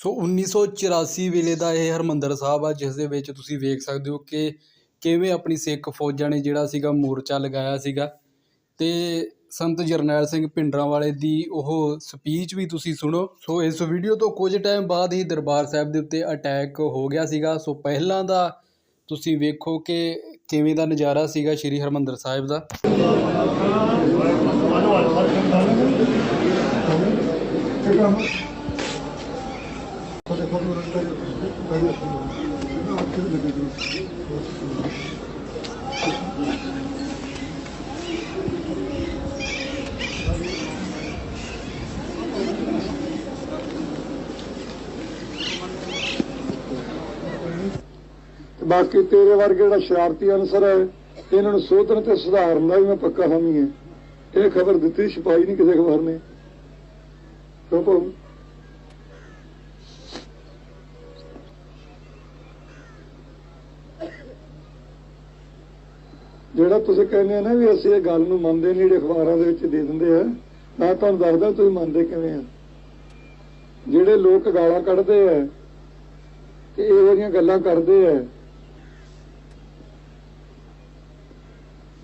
ਸੋ 1984 ਵੇਲੇ ਦਾ ਇਹ ਹਰਮੰਦਰ ਸਾਹਿਬ ਆ, ਜਿਸ ਦੇ ਵਿੱਚ ਤੁਸੀਂ ਵੇਖ ਸਕਦੇ ਹੋ ਕਿ ਕਿਵੇਂ ਆਪਣੀ ਸਿੱਖ ਫੌਜਾਂ ਨੇ ਜਿਹੜਾ ਸੀਗਾ ਮੋਰਚਾ ਲਗਾਇਆ ਸੀਗਾ। ਤੇ ਸੰਤ ਜਰਨੈਲ ਸਿੰਘ ਭਿੰਡਰਾਂਵਾਲੇ ਦੀ ਉਹ ਸਪੀਚ ਵੀ ਤੁਸੀਂ ਸੁਣੋ। ਸੋ ਇਸ ਵੀਡੀਓ ਤੋਂ ਕੁਝ ਟਾਈਮ ਬਾਅਦ ਹੀ ਦਰਬਾਰ ਸਾਹਿਬ ਦੇ ਉੱਤੇ ਅਟੈਕ ਹੋ ਗਿਆ ਸੀਗਾ। ਸੋ ਪਹਿਲਾਂ ਦਾ ਤੁਸੀਂ ਵੇਖੋ ਕਿ ਕਿਵੇਂ ਦਾ ਨਜ਼ਾਰਾ ਸੀਗਾ ਸ਼੍ਰੀ ਹਰਮੰਦਰ ਸਾਹਿਬ ਦਾ। ਬਾਕੀ ਤੇਰੇ ਵਰਗੇ ਜਿਹੜਾ ਸ਼ਰਾਰਤੀ ਅਨਸਰ ਹੈ, ਇਹਨਾਂ ਨੂੰ ਸੋਧਣ ਤੇ ਸੁਧਾਰਨ ਦਾ ਵੀ ਮੈਂ ਪੱਕਾ ਹਾਮੀ ਹਾਂ। ਇਹ ਖਬਰ ਦਿੱਤੀ, ਛਪਾਈ ਨਹੀਂ ਕਿਸੇ ਖਬਰ ਨੇ। ਕਿਉਂ ਭਾਊ ਜਿਹੜਾ ਤੁਸੀਂ ਕਹਿੰਦੇ ਆ ਨਾ ਵੀ ਅਸੀਂ ਇਹ ਗੱਲ ਨੂੰ ਮੰਨਦੇ ਨਹੀਂ, ਜਿਹੜੇ ਅਖਬਾਰਾਂ ਦੇ ਵਿੱਚ ਦੇ ਦਿੰਦੇ ਆ, ਮੈਂ ਤੁਹਾਨੂੰ ਦੱਸਦਾ ਤੁਸੀਂ ਮੰਨਦੇ ਕਿਵੇਂ ਆ। ਜਿਹੜੇ ਲੋਕ ਗਾਲਾਂ ਕੱਢਦੇ ਆ ਤੇ ਇਹੋ ਜੀਆਂ ਗੱਲਾਂ ਕਰਦੇ ਆ,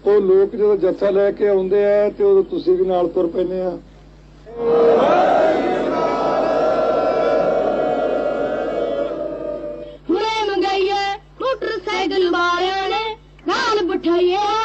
ਉਹ ਲੋਕ ਜਦੋਂ ਜੱਥਾ ਲੈ ਕੇ ਆਉਂਦੇ ਆ ਤੇ ਉਦੋਂ ਤੁਸੀਂ ਵੀ ਨਾਲ ਤੁਰ ਪੈਂਦੇ ਆ। ਮੈਂ ਮੰਗਾਈਏ ਮੋਟਰਸਾਈਕਲ ਵਾਲਿਆ উঠাইয়া